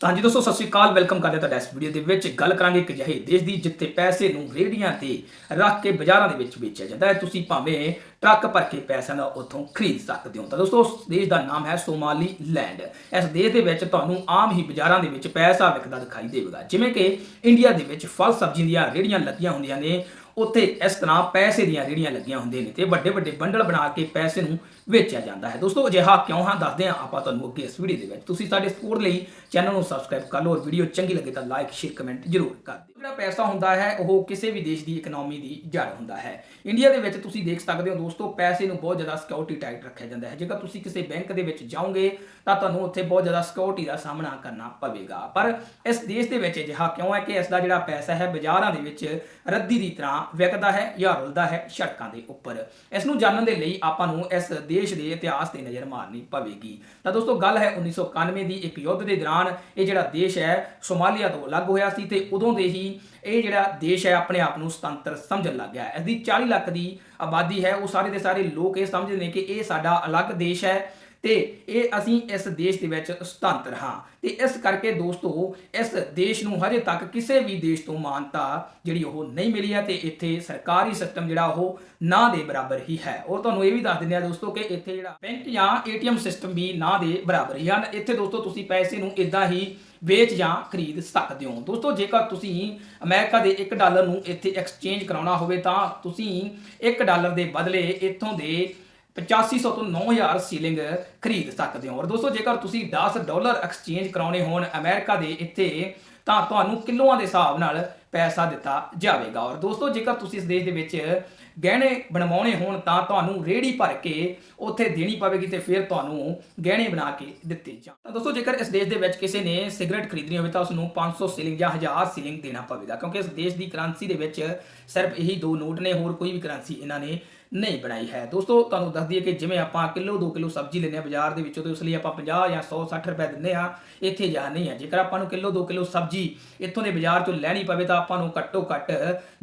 ਹਾਂਜੀ ਦੋਸਤੋ, ਸਤਿ ਸ਼੍ਰੀ ਅਕਾਲ। ਵੈਲਕਮ ਕਰਦੇ ਹਾਂ ਤੁਹਾਡਾ ਇਸ ਵੀਡੀਓ ਦੇ ਵਿੱਚ। ਗੱਲ ਕਰਾਂਗੇ ਇੱਕ ਅਜਿਹੇ ਦੇਸ਼ ਦੀ ਜਿੱਥੇ ਪੈਸੇ ਨੂੰ ਰੇੜੀਆਂ ਤੇ ਰੱਖ ਕੇ ਬਾਜ਼ਾਰਾਂ ਦੇ ਵਿੱਚ ਵੇਚਿਆ ਜਾਂਦਾ ਹੈ। ਤੁਸੀਂ ਭਾਵੇਂ ਟਰੱਕ ਭਰ ਕੇ ਪੈਸਿਆਂ ਦਾ ਉੱਥੋਂ ਖਰੀਦ ਸਕਦੇ ਹੋ। ਤਾਂ ਦੋਸਤੋ, ਉਸ ਦੇਸ਼ ਦਾ ਨਾਮ ਹੈ ਸੋਮਾਲੀ ਲੈਂਡ। ਇਸ ਦੇਸ਼ ਦੇ ਵਿੱਚ ਤੁਹਾਨੂੰ ਆਮ ਹੀ ਬਾਜ਼ਾਰਾਂ ਦੇ ਵਿੱਚ ਪੈਸਾ ਵਿਕਦਾ ਦਿਖਾਈ ਦੇਵੇਗਾ। ਜਿਵੇਂ ਕਿ ਇੰਡੀਆ ਦੇ ਵਿੱਚ ਫਲ ਸਬਜ਼ੀਆਂ ਦੀਆਂ ਰੇੜੀਆਂ ਲੱਗੀਆਂ ਹੁੰਦੀਆਂ ਨੇ। ਉੱਥੇ ਇਸ ਤਰ੍ਹਾਂ ਪੈਸੇ ਦੀਆਂ ਰੇੜੀਆਂ ਲੱਗੀਆਂ ਹੁੰਦੀਆਂ ਨੇ ਤੇ ਵੱਡੇ ਵੱਡੇ ਬੰਡਲ ਬਣਾ ਕੇ ਪੈਸੇ ਨੂੰ ਵੇਚਿਆ ਜਾਂਦਾ ਹੈ। ਦੋਸਤੋ, ਅਜਿਹਾ ਕਿਉਂ ਹਾਂ? ਦੱਸਦੇ ਹਾਂ ਆਪਾਂ ਤੁਹਾਨੂੰ ਅੱਗੇ ਇਸ ਵੀਡੀਓ ਦੇ ਵਿੱਚ। ਤੁਸੀਂ ਸਾਡੇ ਸਪੋਰਟ ਲਈ ਚੈਨਲ ਨੂੰ ਸਬਸਕ੍ਰਾਈਬ ਕਰ ਲਓ ਔਰ ਵੀਡੀਓ ਚੰਗੀ ਲੱਗੇ ਤਾਂ ਲਾਈਕ ਸ਼ੇਅਰ ਕਮੈਂਟ ਜ਼ਰੂਰ ਕਰ ਦਿਓ। ਜਿਹੜਾ ਪੈਸਾ ਹੁੰਦਾ ਹੈ, ਉਹ ਕਿਸੇ ਵੀ ਦੇਸ਼ ਦੀ ਇਕਨੋਮੀ ਦੀ ਜੜ ਹੁੰਦਾ ਹੈ। ਇੰਡੀਆ ਦੇ ਵਿੱਚ ਤੁਸੀਂ ਦੇਖ ਸਕਦੇ ਹੋ ਦੋਸਤੋ, ਪੈਸੇ ਨੂੰ ਬਹੁਤ ਜ਼ਿਆਦਾ ਸਿਕਿਉਰਿਟੀ ਟਾਈਟ ਰੱਖਿਆ ਜਾਂਦਾ ਹੈ। ਜੇਕਰ ਤੁਸੀਂ ਕਿਸੇ ਬੈਂਕ ਦੇ ਵਿੱਚ ਜਾਓਗੇ, ਤਾਂ ਤੁਹਾਨੂੰ ਉੱਥੇ ਬਹੁਤ ਜ਼ਿਆਦਾ ਸਿਕਿਉਰਿਟੀ ਦਾ ਸਾਹਮਣਾ ਕਰਨਾ ਪਵੇਗਾ। ਪਰ ਇਸ ਦੇਸ਼ ਦੇ ਵਿੱਚ ਅਜਿਹਾ ਕਿਉਂ ਹੈ ਕਿ ਇਸ ਦਾ ਜਿਹੜਾ ਪੈਸਾ ਹੈ, ਬਾਜ਼ਾਰਾਂ ਦੇ ਵਿੱਚ ਰੱਦੀ ਦੀ ਤਰ੍ਹਾਂ ਵਿਕਦਾ ਹੈ ਜਾਂ ਰੁਲਦਾ ਹੈ ਸੜਕਾਂ ਦੇ ਉੱਪਰ। ਇਸ ਨੂੰ ਜਾਣਨ ਦੇ ਲਈ ਆਪਾਂ ਨੂੰ ਇਸ ਦੇਸ਼ ਦੇ ਇਤਿਹਾਸ ਤੇ ਨਜ਼ਰ ਮਾਰਨੀ ਪਵੇਗੀ। ਤਾਂ ਦੋਸਤੋ, ਗੱਲ ਹੈ 1991 ਦੀ ਇੱਕ ਯੁੱਧ ਦੇ ਦੌਰਾਨ ਇਹ ਜਿਹੜਾ ਦੇਸ਼ ਹੈ, ਸੋਮਾਲੀਆ ਤੋਂ ਅਲੱਗ ਹੋਇਆ ਸੀ ਤੇ ਉਦੋਂ ਦੇ ਹੀ ਇਹ ਜਿਹੜਾ ਦੇਸ਼ ਹੈ, ਆਪਣੇ ਆਪ ਨੂੰ ਸੁਤੰਤਰ ਸਮਝਣ ਲੱਗ ਗਿਆ ਹੈ। ਇਸ ਦੀ 40 ਲੱਖ ਦੀ ਆਬਾਦੀ ਹੈ। ਉਹ ਸਾਰੇ ਦੇ ਸਾਰੇ ਲੋਕ ਇਹ ਸਮਝਦੇ ਨੇ ਕਿ ਇਹ ਸਾਡਾ ਅਲੱਗ ਦੇਸ਼ ਹੈ। ਤੇ ਇਹ ਅਸੀਂ ਇਸ ਦੇਸ਼ ਦੇ ਵਿੱਚ ਸੁਤੰਤਰ ਹਾਂ। ਤੇ ਇਸ ਕਰਕੇ ਦੋਸਤੋ, ਇਸ ਦੇਸ਼ ਨੂੰ ਹਜੇ ਤੱਕ ਕਿਸੇ ਵੀ ਦੇਸ਼ ਤੋਂ ਮਾਨਤਾ ਜਿਹੜੀ ਉਹ ਨਹੀਂ ਮਿਲੀ ਹੈ ਤੇ ਇੱਥੇ ਸਰਕਾਰੀ ਸਿਸਟਮ ਜਿਹੜਾ ਉਹ ਨਾ ਦੇ ਬਰਾਬਰ ਹੀ ਹੈ। ਔਰ ਤੁਹਾਨੂੰ ਇਹ ਵੀ ਦੱਸ ਦਿੰਦੇ ਆ ਦੋਸਤੋ ਕਿ ਇੱਥੇ ਜਿਹੜਾ ਬੈਂਕ ਜਾਂ ਏਟੀਐਮ ਸਿਸਟਮ ਵੀ ਨਾ ਦੇ ਬਰਾਬਰ ਹੀ ਹਨ। ਇੱਥੇ ਦੋਸਤੋ ਤੁਸੀਂ ਪੈਸੇ ਨੂੰ ਇਦਾਂ ਹੀ ਵੇਚ ਜਾਂ ਖਰੀਦ ਸਕਦੇ ਹੋ। ਦੋਸਤੋ, ਜੇਕਰ ਤੁਸੀਂ ਅਮਰੀਕਾ ਦੇ 1 ਡਾਲਰ ਨੂੰ ਇੱਥੇ ਐਕਸਚੇਂਜ ਕਰਾਉਣਾ ਹੋਵੇ ਤਾਂ ਤੁਸੀਂ 1 ਡਾਲਰ ਦੇ ਬਦਲੇ ਇੱਥੋਂ ਦੇ 8500 ਤੋਂ 9000 ਸੀਲਿੰਗ ਖਰੀਦ ਸਕਦੇ ਹੋ। ਔਰ ਦੋਸਤੋ, ਜੇਕਰ ਤੁਸੀਂ 10 ਡਾਲਰ ਐਕਸਚੇਂਜ ਕਰਾਉਣੇ ਹੋਣ ਅਮਰੀਕਾ ਦੇ ਇੱਥੇ, ਤਾਂ ਤੁਹਾਨੂੰ ਕਿਲੋਆਂ ਦੇ ਹਿਸਾਬ ਨਾਲ ਪੈਸਾ ਦਿੱਤਾ ਜਾਵੇਗਾ। ਔਰ ਦੋਸਤੋ, ਜੇਕਰ ਤੁਸੀਂ ਇਸ ਦੇਸ਼ ਦੇ ਵਿੱਚ ਗਹਿਣੇ ਬਣਵਾਉਣੇ ਹੋਣ ਤਾਂ ਤੁਹਾਨੂੰ ਰੇੜੀ ਭਰ ਕੇ ਉੱਥੇ ਦੇਣੀ ਪਵੇਗੀ ਤੇ ਫਿਰ ਤੁਹਾਨੂੰ ਗਹਿਣੇ ਬਣਾ ਕੇ ਦਿੱਤੇ ਜਾਣ। ਤਾਂ ਦੋਸਤੋ, ਜੇਕਰ ਇਸ ਦੇਸ਼ ਦੇ ਵਿੱਚ ਕਿਸੇ ਨੇ ਸਿਗਰਟ ਖਰੀਦਣੀ ਹੋਵੇ ਤਾਂ ਉਸ ਨੂੰ 500 ਸੀਲਿੰਗ ਜਾਂ 1000 ਸੀਲਿੰਗ ਦੇਣਾ ਪਵੇਗਾ, ਕਿਉਂਕਿ ਇਸ ਦੇਸ਼ ਦੀ ਕਰੰਸੀ ਦੇ ਵਿੱਚ ਸਿਰਫ ਇਹੀ ਦੋ ਨੋਟ ਨੇ, ਹੋਰ ਕੋਈ ਵੀ ਕਰੰਸੀ ਇਹਨਾਂ ਨੇ ਨਹੀਂ ਬਣਾਈ ਹੈ। ਦੋਸਤੋ, ਤੁਹਾਨੂੰ ਦੱਸ ਦਈਏ ਕਿ ਜਿਵੇਂ ਆਪਾਂ ਕਿਲੋ 2 ਕਿਲੋ ਸਬਜ਼ੀ ਲੈਂਦੇ ਆ ਬਾਜ਼ਾਰ ਦੇ ਵਿੱਚੋਂ ਤੇ ਉਸ ਲਈ ਆਪਾਂ 50 ਜਾਂ 100 60 ਰੁਪਏ ਦਿੰਦੇ ਆ ਇੱਥੇ ਜਾ ਨਹੀਂ ਹੈ। ਜੇਕਰ ਆਪਾਂ ਨੂੰ ਕਿਲੋ 2 ਕਿਲੋ ਸਬਜ਼ੀ ਇੱਥੋਂ ਦੇ ਬਾਜ਼ਾਰ ਚੋਂ ਲੈਣੀ ਪਵੇ ਤਾਂ ਆਪਾਂ ਨੂੰ ਘੱਟੋ ਘੱਟ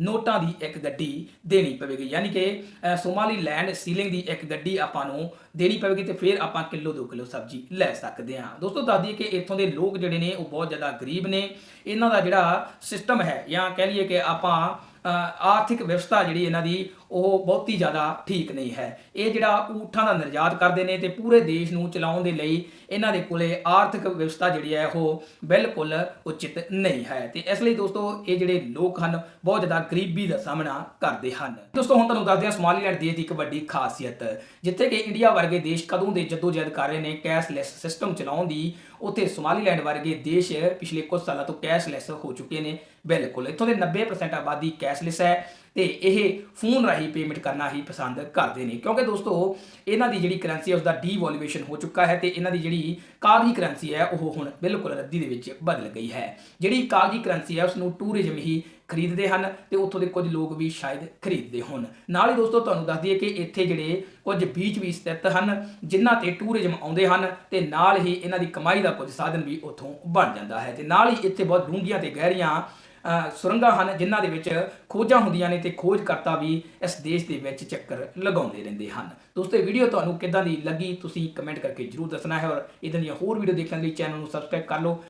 ਨੋਟਾਂ ਦੀ ਇੱਕ ਗੱਡੀ ਦੇਣੀ ਪਵੇ ਪਵੇਗੀ ਯਾਨੀ ਕਿ ਅ, ਸੋਮਾਲੀ ਲੈਂਡ ਸੀਲਿੰਗ ਦੀ ਇੱਕ ਗੱਡੀ ਆਪਾਂ ਨੂੰ ਦੇਣੀ ਪਵੇਗੀ ਤੇ ਫਿਰ ਆਪਾਂ ਕਿਲੋ 2 ਕਿਲੋ ਸਬਜ਼ੀ ਲੈ ਸਕਦੇ ਹਾਂ। ਦੋਸਤੋ ਦੱਸ ਦਈਏ ਕਿ ਇੱਥੋਂ ਦੇ ਲੋਕ ਜਿਹੜੇ ਨੇ ਉਹ ਬਹੁਤ ਜ਼ਿਆਦਾ ਗਰੀਬ ਨੇ। ਇਹਨਾਂ ਦਾ ਜਿਹੜਾ ਸਿਸਟਮ ਹੈ ਜਾਂ ਕਹਿ ਲਈਏ ਕਿ ਆਪਾਂ ਆਰਥਿਕ ਵਿਵਸਥਾ ਜਿਹੜੀ ਇਹਨਾਂ ਦੀ ਉਹ ਬਹੁਤੀ ਜ਼ਿਆਦਾ ਠੀਕ ਨਹੀਂ ਹੈ। ਇਹ ਜਿਹੜਾ ਊਠਾਂ ਦਾ ਨਿਰਯਾਤ ਕਰਦੇ ਨੇ ਤੇ ਪੂਰੇ ਦੇਸ਼ ਨੂੰ ਚਲਾਉਣ ਦੇ ਲਈ ਇਹਨਾਂ ਦੇ ਕੋਲੇ ਆਰਥਿਕ ਵਿਵਸਥਾ ਜਿਹੜੀ ਹੈ, ਉਹ ਬਿਲਕੁਲ ਉਚਿਤ ਨਹੀਂ ਹੈ। ਤੇ ਇਸ ਲਈ ਦੋਸਤੋ, ਇਹ ਜਿਹੜੇ ਲੋਕ ਹਨ, ਬਹੁਤ ਜ਼ਿਆਦਾ ਗਰੀਬੀ ਦਾ ਸਾਹਮਣਾ ਕਰਦੇ ਹਨ। ਦੋਸਤੋ, ਹੁਣ ਤੁਹਾਨੂੰ ਦੱਸਦੇ ਹਾਂ, ਸੋਮਾਲੀਲੈਂਡ ਦੇਸ਼ ਦੀ ਇੱਕ ਵੱਡੀ ਖਾਸੀਅਤ, ਜਿੱਥੇ ਕਿ ਇੰਡੀਆ ਵਰਗੇ ਦੇਸ਼ ਕਦੋਂ ਦੇ ਜਦੋਜਹਿਦ ਕਰ ਰਹੇ ਨੇ ਕੈਸ਼ਲੈਸ ਸਿਸਟਮ ਚਲਾਉਣ ਦੀ, ਉੱਥੇ ਸੋਮਾਲੀਲੈਂਡ ਵਰਗੇ ਦੇਸ਼ ਪਿਛਲੇ ਕੁਝ ਸਾਲਾਂ ਤੋਂ ਕੈਸ਼ਲੈਸ ਹੋ ਚੁੱਕੇ ਨੇ। ਬਿਲਕੁਲ, ਇੱਥੋਂ ਦੇ 90% ਆਬਾਦੀ ਕੈਸ਼ਲੈਸ ਹੈ। ਤੇ ਇਹ ਫੋਨ ਰਾਹੀਂ ਪੇਮੈਂਟ ਕਰਨਾ ਹੀ ਪਸੰਦ ਕਰਦੇ ਨੇ। ਕਿਉਂਕਿ ਦੋਸਤੋ, ਇਹਨਾਂ ਦੀ ਜਿਹੜੀ ਕਰੰਸੀ ਹੈ ਉਸ ਦਾ ਡੀਵੈਲੂਏਸ਼ਨ ਹੋ ਚੁੱਕਾ ਹੈ ਤੇ ਇਹਨਾਂ ਦੀ ਜਿਹੜੀ ਕਾਗਜ਼ੀ ਕਰੰਸੀ ਹੈ, ਉਹ ਹੁਣ ਬਿਲਕੁਲ ਰੱਦੀ ਦੇ ਵਿੱਚ ਬਦਲ ਗਈ ਹੈ। ਜਿਹੜੀ ਕਾਗਜ਼ੀ ਕਰੰਸੀ ਹੈ ਉਸ ਨੂੰ ਟੂਰਿਜ਼ਮ ਹੀ ਖਰੀਦਦੇ ਹਨ ਤੇ ਉੱਥੋਂ ਦੇ ਕੁਝ ਲੋਕ ਵੀ ਸ਼ਾਇਦ ਖਰੀਦਦੇ ਹੋਣ। ਨਾਲ ਹੀ ਦੋਸਤੋ, ਤੁਹਾਨੂੰ ਦੱਸ ਦਈਏ ਕਿ ਇੱਥੇ ਜਿਹੜੇ ਕੁਝ ਬੀਚ ਵੀ ਸਥਿਤ ਹਨ, ਜਿਨ੍ਹਾਂ ਤੇ ਟੂਰਿਜ਼ਮ ਆਉਂਦੇ ਹਨ ਤੇ ਨਾਲ ਹੀ ਇਹਨਾਂ ਦੀ ਕਮਾਈ ਦਾ ਕੁਝ ਸਾਧਨ ਵੀ ਉੱਥੋਂ ਬਣ ਜਾਂਦਾ ਹੈ। ਤੇ ਨਾਲ ਹੀ ਇੱਥੇ ਬਹੁਤ ਡੂੰਘੀਆਂ ਤੇ ਗਹਿਰੀਆਂ ਸੁਰੰਗਾਂ ਹਨ, ਜਿਨ੍ਹਾਂ ਦੇ ਵਿੱਚ ਖੋਜਾਂ ਹੁੰਦੀਆਂ ਨੇ ਤੇ ਖੋਜਕਰਤਾ ਵੀ ਇਸ ਦੇਸ਼ ਦੇ ਵਿੱਚ ਚੱਕਰ ਲਗਾਉਂਦੇ ਰਹਿੰਦੇ ਹਨ। ਦੋਸਤੋ ਵੀਡੀਓ ਤੁਹਾਨੂੰ ਕਿੱਦਾਂ ਦੀ ਲੱਗੀ, ਤੁਸੀਂ ਕਮੈਂਟ ਕਰਕੇ ਜਰੂਰ ਦੱਸਣਾ ਹੈ ਔਰ ਇਦਾਂ ਦੀਆਂ ਹੋਰ ਵੀਡੀਓ ਦੇਖਣ ਲਈ ਚੈਨਲ ਨੂੰ ਸਬਸਕ੍ਰਾਈਬ ਕਰ ਲਓ।